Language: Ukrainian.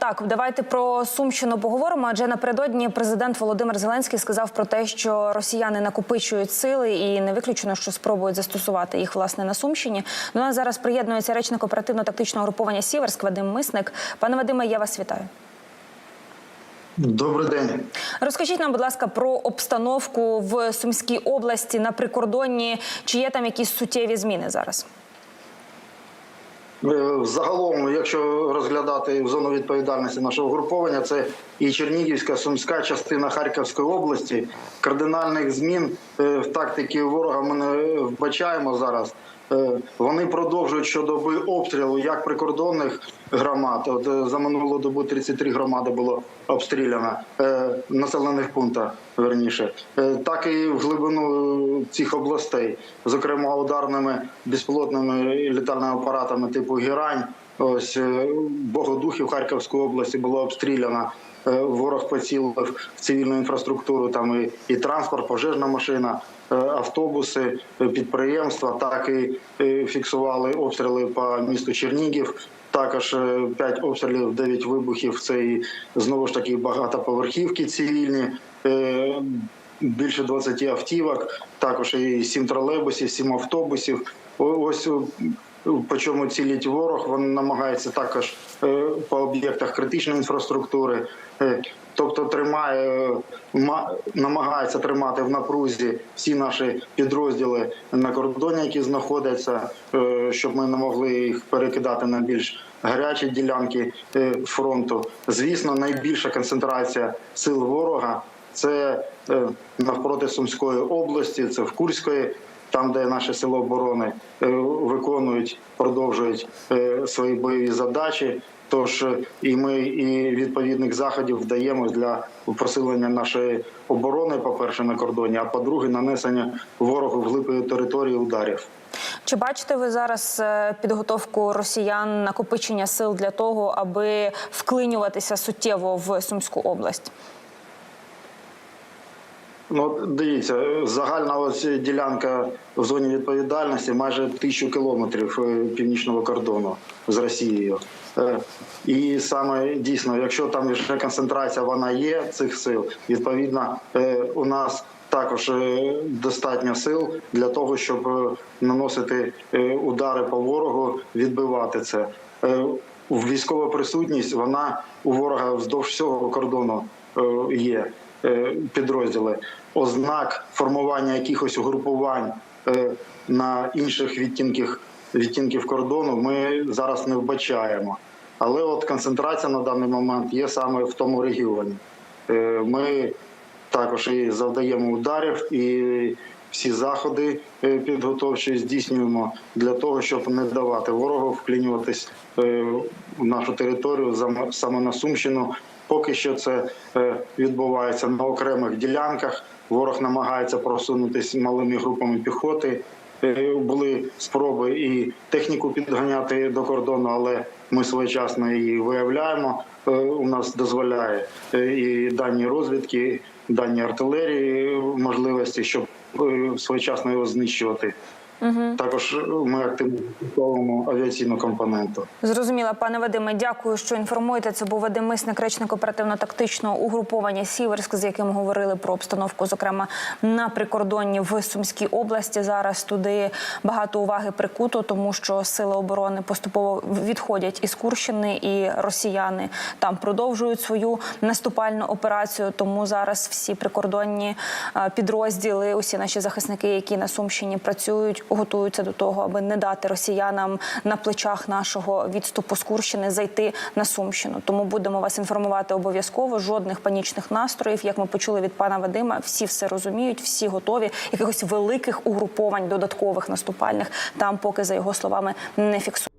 Так, давайте про Сумщину поговоримо. Адже напередодні президент Володимир Зеленський сказав про те, що росіяни накопичують сили, і не виключено, що спробують застосувати їх власне на Сумщині. До нас зараз приєднується речник оперативно-тактичного груповання Сіверськ Вадим Мисник. Пане Вадиме, я вас вітаю. Добрий день. Розкажіть нам, будь ласка, про обстановку в Сумській області на прикордонні. Чи є там якісь суттєві зміни зараз? Е, Загалом, якщо розглядати зону відповідальності нашого груповання, це і Чернігівська, Сумська частина Харківської області. Кардинальних змін е, в тактиці ворога ми не вбачаємо зараз. Е, Вони продовжують щодоби обстрілу як прикордонних громад. От е, за минулу добу 33 громади було обстріляно е, населених пунктах, верніше, так і в глибину цих областей, зокрема ударними безпілотними літальними апаратами типу Герань. Ось е, Богодухів Харківської області було обстріляно. Е, Ворог поцілив в цивільну інфраструктуру, там і, і транспорт, пожежна машина, е, автобуси, підприємства. Так і фіксували обстріли по місту Чернігів. Також 5 обстрілів, 9 вибухів. Це і знову ж таки багатоповерхівки цивільні. Більше 20 автівок, також і 7 тролейбусів, 7 автобусів. Ось по чому цілить ворог. Він намагається також е, по об'єктах критичної інфраструктури. Е, Тобто тримає, ма- намагається тримати в напрузі всі наші підрозділи на кордоні, які знаходяться, е, щоб ми не могли їх перекидати на більш гарячі ділянки фронту. Звісно, найбільша концентрація сил ворога це навпроти Сумської області, це в Курської там, де наші сили оборони е, виконують, продовжують е, свої бойові задачі. Тож е, і ми і відповідних заходів вдаємо для посилення нашої оборони, по-перше, на кордоні, а по-друге, нанесення ворогу глибої території ударів. Чи бачите ви зараз підготовку росіян накопичення сил для того, аби вклинюватися суттєво в Сумську область? Ну, дивіться, загальна ось ділянка в зоні відповідальності майже тисячу кілометрів е, північного кордону з Росією. Е, І саме дійсно, якщо там вже концентрація вона є цих сил, відповідно е, у нас також достатньо сил для того, щоб наносити удари по ворогу, відбивати це. Військова присутність вона у ворога вздовж всього кордону є підрозділи. Ознак формування якихось угрупувань е, на інших відтінках відтінків кордону ми зараз не вбачаємо. Але от концентрація на даний момент є саме в тому регіоні. Е, Ми також і завдаємо ударів, і всі заходи е, підготовчі здійснюємо для того, щоб не давати ворогу вклінюватись е, в нашу територію саме на Сумщину. Поки що це е, відбувається на окремих ділянках. Ворог намагається просунутися малими групами піхоти. Е, Були спроби і техніку підганяти до кордону, але ми своєчасно її виявляємо. Е, У нас дозволяє і дані розвідки, дані артилерії можливості, щоб своєчасно його знищувати. Також ми активно використовуємо авіаційну компоненту. Зрозуміла, пане Вадиме, дякую, що інформуєте. Це був Вадим Мисник, речник оперативно-тактичного угруповання Сіверськ, з яким говорили про обстановку, зокрема на прикордонні в Сумській області. Зараз туди багато уваги прикуто, тому що сили оборони поступово відходять із Курщини, і росіяни там продовжують свою наступальну операцію. Тому зараз всі прикордонні е, підрозділи, усі наші захисники, які на Сумщині працюють, готуються до того, аби не дати росіянам на плечах нашого відступу з Курщини зайти на Сумщину. Тому будемо вас інформувати обов'язково. Жодних панічних настроїв, як ми почули від пана Вадима, всі все розуміють, всі готові. Якихось великих угруповань додаткових наступальних там, поки за його словами не фіксують.